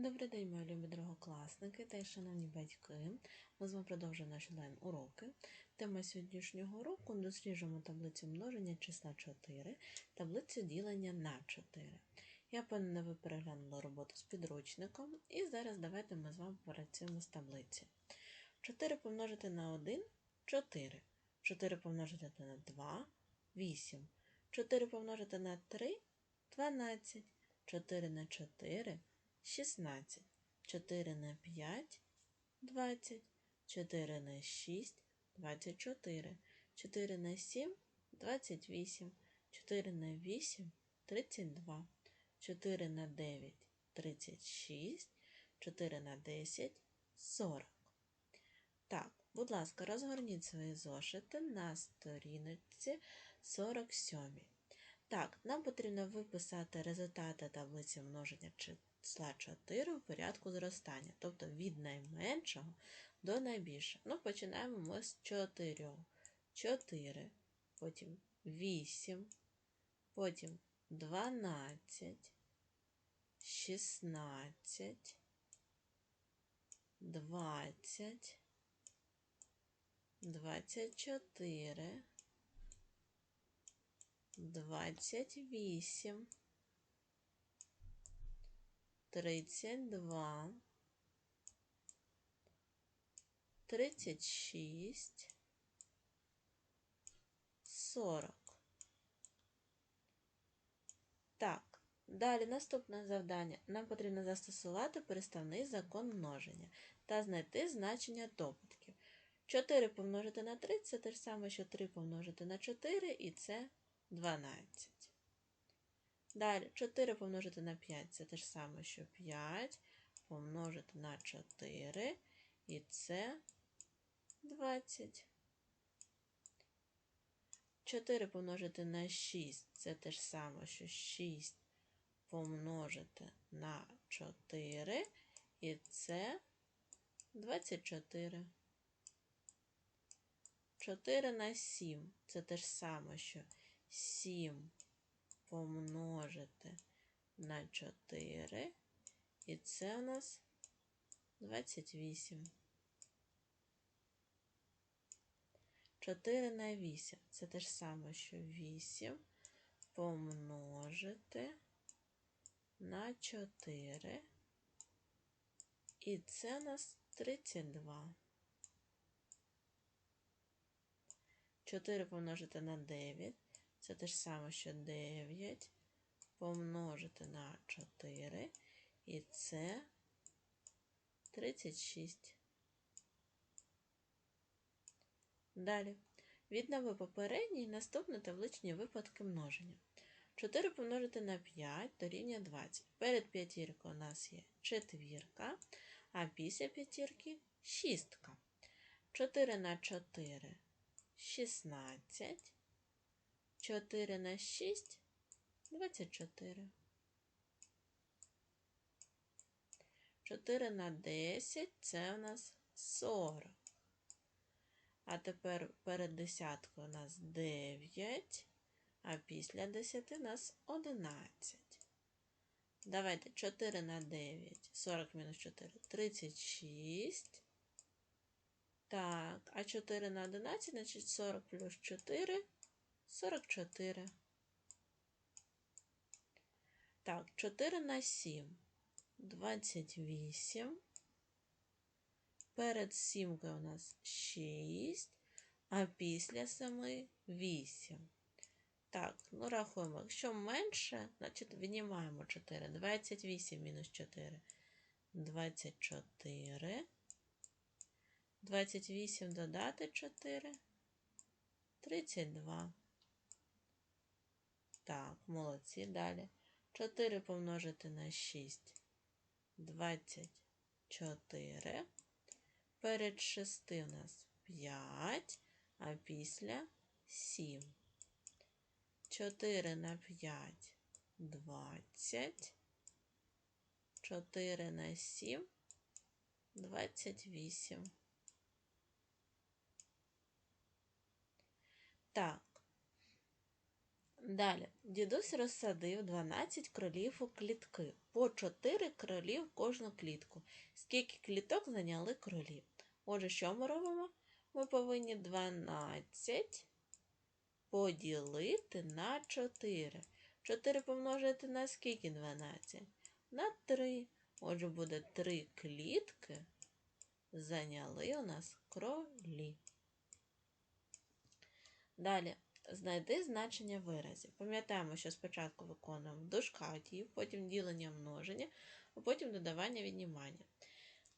Добрий день, мої любі другокласники та й шановні батьки. Ми з вами продовжуємо наші онлайн-уроки. Тема сьогоднішнього уроку досліджуємо таблицю множення числа 4, таблицю ділення на 4. Я певно, ви переглянули роботу з підручником, і зараз давайте ми з вами попрацюємо з таблиці. 4 помножити на 1 4. 4 помножити на 2 8. 4 помножити на 3 12. 4 на 4 16. 4 на 5 20. 4 на 6 24. 4 на 7 28. 4 на 8 32. 4 на 9 36. 4 на 10 40. Так, будь ласка, розгорніть свої зошити на сторінці 47. Так, нам потрібно виписати результати таблиці множення числа 4 у порядку зростання, тобто від найменшого до найбільшого. Ну, починаємо ми з 4. 4, потім 8, потім 12, 16, 20, 24, 28, 32, 36, 40. Так, далі наступне завдання. Нам потрібно застосувати переставний закон множення та знайти значення добутків. 4 помножити на 3 це те ж саме, що 3 помножити на 4, і це 12. Далі 4 помножити на 5 це те ж саме, що 5 помножити на 4, і це 20. 4 помножити на 6 це те ж саме, що 6 помножити на 4, і це 24. 4 на 7 це те ж саме, що 7 помножити на 4, і це у нас 28. 4 на 8 це те ж саме, що 8 помножити на 4, і це у нас 32. 4 помножити на 9 це те ж саме, що 9 помножити на 4, і це 36. Далі. Віднови попередні і наступні табличні випадки множення. 4 помножити на 5 дорівнює 20. Перед п'ятіркою у нас є четвірка, а після п'ятірки шістка. 4 на 4 16. 4 на 6 24. 4 на 10 це у нас 40. А тепер перед десяткою у нас 9, а після 10 у нас 11. Давайте 4 на 9, 40 мінус 4, 36. Так, а 4 на 11, значить 40 плюс 4, 44. Так, 4 на 7, 28. Перед сімкою у нас 6, а після 7 8. Так, ну рахуємо. Якщо менше, значить віднімаємо 4. 28 мінус 4. 24. 28 додати 4. 32. Молодці. Далі. 4 помножити на 6. 24. Перед 6 у нас 5, а після 7. 4 на 5 20. 4 на 7 28. Так. Далі, дідусь розсадив 12 кролів у клітки, по 4 кролів кожну клітку. Скільки кліток зайняли кролі? Отже, що ми робимо? Ми повинні 12 поділити на 4. 4 помножити на скільки 12? На 3. Отже, буде 3 клітки зайняли у нас кролі. Далі. Знайди значення виразів. Пам'ятаємо, що спочатку виконуємо дії, потім ділення множення, а потім додавання віднімання.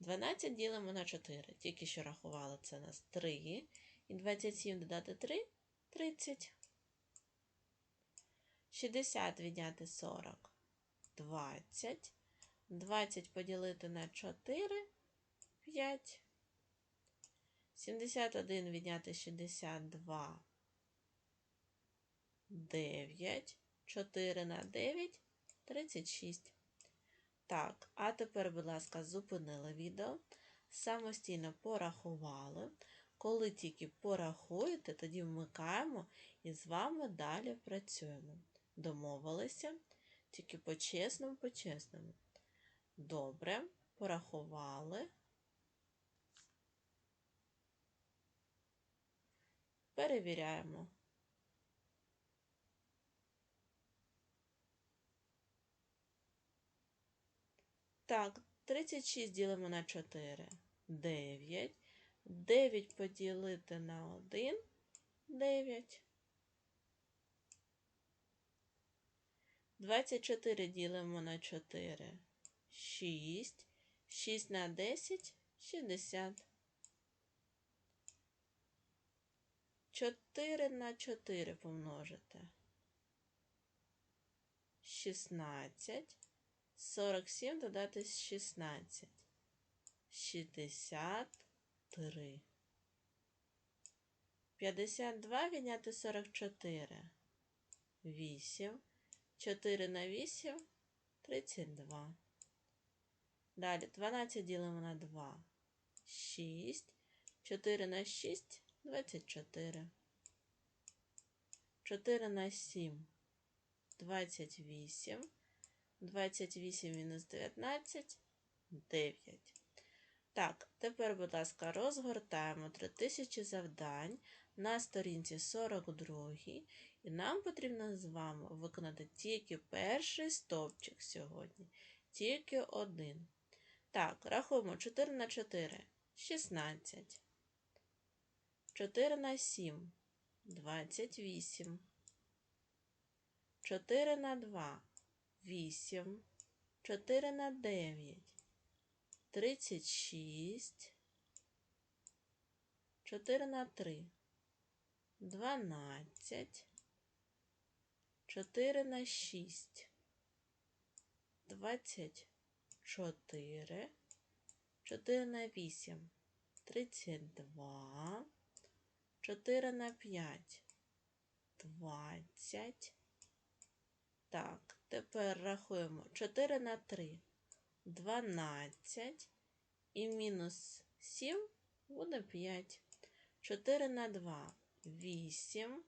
12 ділимо на 4. Тільки що рахували це нас 3. І 27 додати 3 30. 60 відняти 40 20. 20 поділити на 4 5. 71 відняти 62 9, 4 на 9, 36. Так, а тепер, будь ласка, зупинили відео. Самостійно порахували. Коли тільки порахуєте, тоді вмикаємо і з вами далі працюємо. Домовилися, тільки по-чесному, по-чесному. Добре, порахували. Перевіряємо. Так, 36 ділимо на 4. 9. 9 поділити на 1. 9. 24 ділимо на 4. 6. 6 на 10. 60. 4 на 4 помножити. 16. 47 додати 16. 63. 52 відняти 44. 8. 4 на 8. 32. Далі 12 ділимо на 2. 6. 4 на 6. 24. 4 на 7. 28. 28 мінус 19 9. Так, тепер, будь ласка, розгортаємо 3000 завдань на сторінці 42, і нам потрібно з вами виконати тільки перший стовпчик сьогодні. Тільки один. Так, рахуємо 4 на 4 16. 4 на 7 28. 4 на 2 8, 4 на 9, 36, 4 на 3, 12, 4 на 6, 24, 4 на 8, 32, 4 на 5, 20, так, тепер рахуємо 4 на 3, 12 і мінус 7 буде 5. 4 на 2, 8.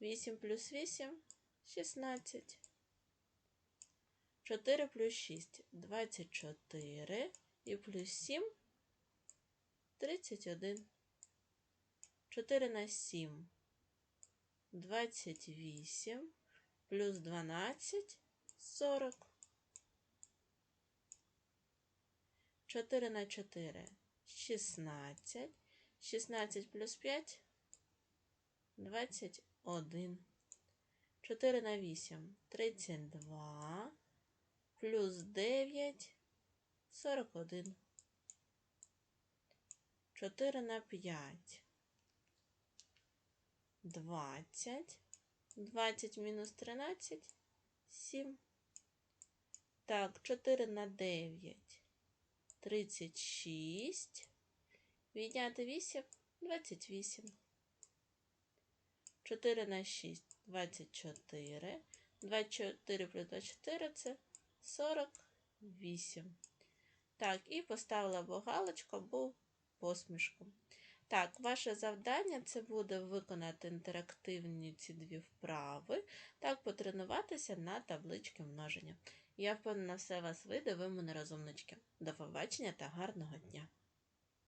8 плюс 8 16. 4 плюс 6 24 і плюс 7 31. 4 на 7 28 плюс 12 40. 4 на 4 16. 16 плюс 5 21. 4 на 8 32. Плюс 9 41. 4 на 5 20. 20 мінус 13 7. Так, 4 на 9 36. Відняти 8 28. 4 на 6 24. 24 плюс 24 це 48. Так, і поставила галочку або посмішку. Так, ваше завдання це буде виконати інтерактивні ці дві вправи, так потренуватися на таблички множення. Я впевнена, все вас вийде, ви мене розумнички. До побачення та гарного дня!